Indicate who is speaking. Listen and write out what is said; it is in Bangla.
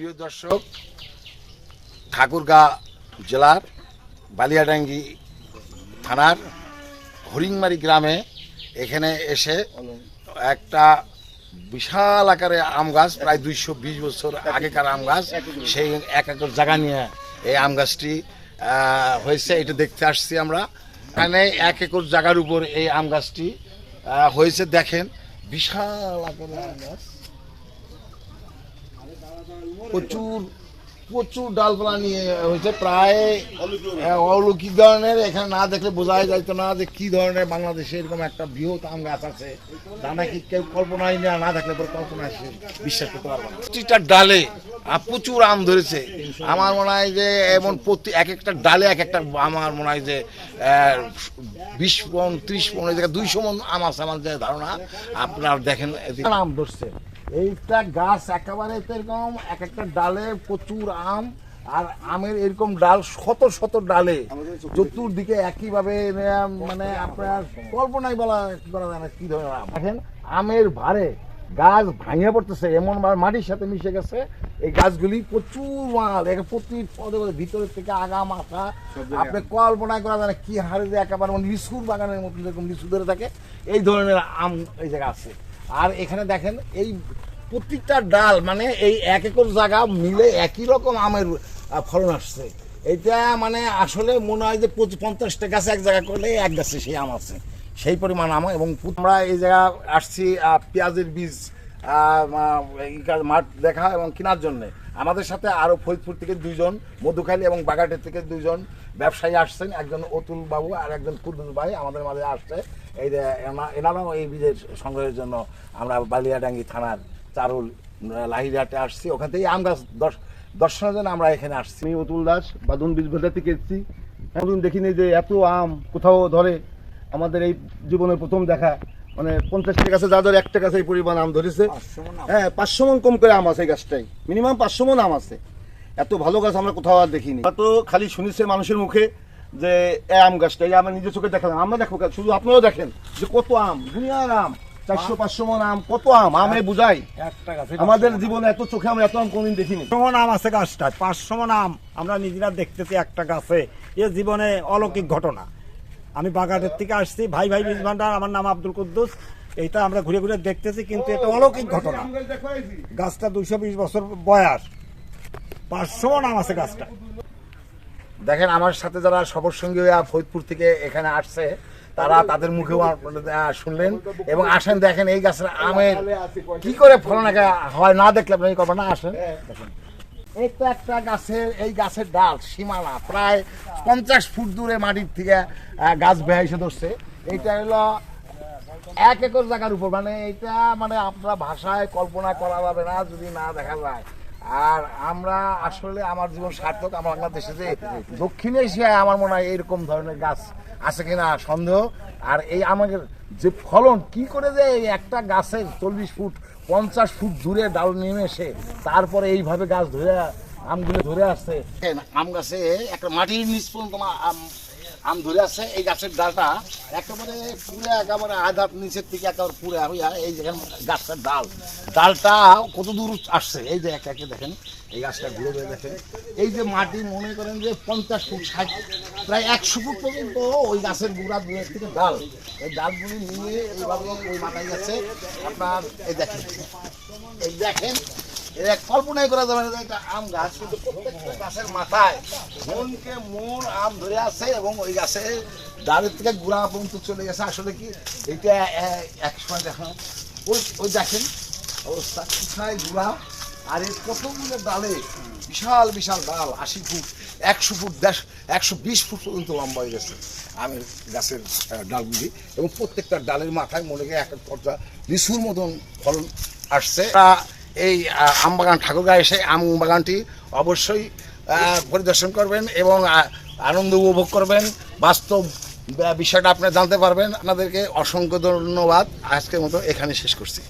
Speaker 1: প্রিয় দর্শক, ঠাকুরগাঁ জেলার বালিয়াডাঙ্গি থানার হরিংমারি গ্রামে এখানে এসে একটা বিশাল আকারে আম গাছ, প্রায় দুইশো বিশ বছর আগেকার আম গাছ, সেই এক একর জায়গা নিয়ে এই আম গাছটি হয়েছে, এটা দেখতে আসছি আমরা। এখানে এক একর জায়গার উপর এই আম গাছটি হয়েছে, দেখেন। বিশাল আকারের আম গাছ। প্রচুর প্রচুর ডালপালা নিয়ে হয়েছে। প্রায় অলৌকিক ধরনের, এখানে না দেখলে বোঝাই যাইতো না যে কি ধরনের বাংলাদেশে এরকম একটা বৃহৎ আম গাছ আছে। তা নাকি কেউ কল্পনাই না না থাকলে পরে কল্পনা সে বিশ্বাস করতে পারবে না। প্রতিটা ডালে প্রচুর আম ধরেছে। আমার মনে হয় যে এমন প্রতি এক একটা ডালে এক একটা আমার মনে হয় যে বিশ পন, ত্রিশ পন দুইশো মন আম আছে আমার যে ধারণা। আপনার দেখেন আম ধরছে। এইটা গাছ একেবারে এরকম এক একটা ডালে প্রচুর আম আর আমের এরকম ডাল শত শত ডালে। চতুর্দিকে একইভাবে মানে আপনার কল্পনাই বলা করা যায় না কি ধরনের আম। দেখেন আমের ভারে গাছ ভাঙে পড়তেছে এমন মাটির সাথে মিশে গেছে এই গাছগুলি প্রচুর মাল একে প্রতি পদে পদে ভিতরের থেকে আগা মাথা। আপনি কল্পনা করা যায় না কি হারে যে একেবারে মানে লিচুর বাগানের মতো যেরকম লিচু ধরে থাকে এই ধরনের আম এই জায়গা আছে। আর এখানে দেখেন, এই প্রত্যেকটা ডাল মানে এই এক একর জায়গা মিলে একই রকম আমের ফলন আসছে। এটা মানে আসলে মনে হয় যে পঞ্চাশটা গাছে এক জায়গা করলে এক গাছে সেই আম আছে। সেই পরিমাণ আম এবং আমরা এই জায়গা আসছি পেঁয়াজের বীজ মাঠ দেখা এবং কেনার জন্য। আমাদের সাথে আরও ফরিদপুর থেকে দুজন মধুখালী এবং বাগাটের থেকে দুইজন ব্যবসায়ী আসছেন একজন অতুল বাবু আর একজন কুদ্দুস ভাই আমাদের মাঝে আসছে। এই যে এনা- এনারাও এই বীজের সংগ্রহের জন্য আমরা বালিয়াডাঙ্গি থানার চারুল লাহিরাটে আসছি। ওখান থেকে আম গাছ দশ দর্শনের জন্য আমরা এখানে আসছি।
Speaker 2: আমি অতুল দাস বাদুন বীজ ভেদা থেকে এসেছি। কোনোদিন দেখিনি যে এত আম কোথাও ধরে। আমাদের এই জীবনের প্রথম দেখা। মানে পঞ্চাশটা গাছে যা ধরে একটা গাছে এই পরিমাণ আম ধরেছে। হ্যাঁ পাঁচশো মন কম করে আম আছে এই গাছটাই মিনিমাম পাঁচশো মন আম আছে। এত ভালো গাছ আমরা কোথাও আর দেখিনি। তো খালি শুনেছে মানুষের মুখে যে এই আম গাছটা এই আমার নিজের চোখে দেখালাম। আমরা দেখো শুধু আপনারাও দেখেন যে কত আম দুনিয়ার আম চারশো পাঁচশো মন আম কত আম আমে বুঝাই। আমাদের জীবনে এত চোখে আমরা এত আম কোনদিন দেখিনি।
Speaker 3: পাঁচশো আম আছে গাছটায় পাঁচশো মন আম আমরা নিজেরা দেখতেছি একটা গাছে। এ জীবনে অলৌকিক ঘটনা। আমি বাগানের থেকে আসছি ভাই ভাই বীজ ভান্ডার আমার নাম আব্দুল কুদ্দুস। এইটা আমরা ঘুরে ঘুরে দেখতেছি কিন্তু এটা অলৌকিক ঘটনা। গাছটা দুইশো বিশ বছর বয়স। পাঁচশো আম আছে গাছটা।
Speaker 1: দেখেন, আমার সাথে যারা সবর সঙ্গী ফরিদপুর থেকে এখানে আসছে, তারা তাদের মুখেও শুনলেন এবং আসেন, দেখেন এই গাছের আমের কি করে ফলন হয়, না দেখলে আপনি করবেন না আসেন। দেখেন তো একটা গাছের, এই গাছের ডাল, সীমানা, প্রায় পঞ্চাশ ফুট দূরে মাটির থেকে গাছ বেহাইসে ধরছে। এইটা হলো এক একর জায়গার উপর মানে এটা মানে আপনার ভাষায় কল্পনা করা যাবে না, যদি না দেখা যায়। আর আমরা আসলে আমার জীবন সার্থক, আমার বাংলাদেশে যে দক্ষিণ এশিয়ায় আমার মনে হয় এরকম ধরনের গাছ আছে কিনা সন্দেহ। আর এই আমাদের যে ফলন, কি করে যে একটা গাছের চল্লিশ ফুট, পঞ্চাশ ফুট দূরে ডাল নেমে এসে তারপরে এইভাবে গাছ ধরে, আমগুলো ধরে আসছে। আম গাছে একটা মাটির নিচ পর্যন্ত আমা- ধরে আছে, এই গাছের ডালটা একেবারে পুরো একেবারে আধার নিচের থেকে একেবারে পুরো হইয়া এই যেখানে গাছের ডাল। ডালটা কত দূর আসছে? এই যে একে একে দেখেন, এই গাছটা ঘুরে ঘুরে দেখেন। এই যে মাটি মনে করেন যে পঞ্চাশ ফুট, ষাট, প্রায় একশো ফুট পর্যন্ত ওই গাছের গুড়া দূরের থেকে ডাল। এই ডালগুলি নিয়ে এইভাবে ওই মাথায় গেছে আপনার এই দেখেন এই দেখেন এটা কল্পনাই করা যাবে না এটা আম গাছ, কিন্তু প্রত্যেকটা গাছের মাথায় মনকে মন আম ধরে আছে এবং ওই গাছে ডালের থেকে গুড়া পর্যন্ত চলে গেছে। আসলে কি, এটা এক সময় দেখেন ওই ওই দেখেন অবস্থা, কোথায় গুড়া? আর এই কতগুলো ডালে বিশাল বিশাল ডাল, আশি ফুট, একশো ফুট দেশ একশো বিশ ফুট পর্যন্ত লম্বা হয়ে গেছে আমের গাছের ডালগুলি এবং প্রত্যেকটা ডালের মাথায় মনে হয় এক পর্যা লিচুর মতন ফলন আসছে। তা এই আমবাগান ঠাকুরগাঁ এসে আম বাগানটি অবশ্যই পরিদর্শন করবেন এবং আনন্দ উপভোগ করবেন। বাস্তব বিষয়টা আপনি জানতে পারবেন। আপনাদেরকে অসংখ্য ধন্যবাদ। আজকের মতো এখানে শেষ করছি।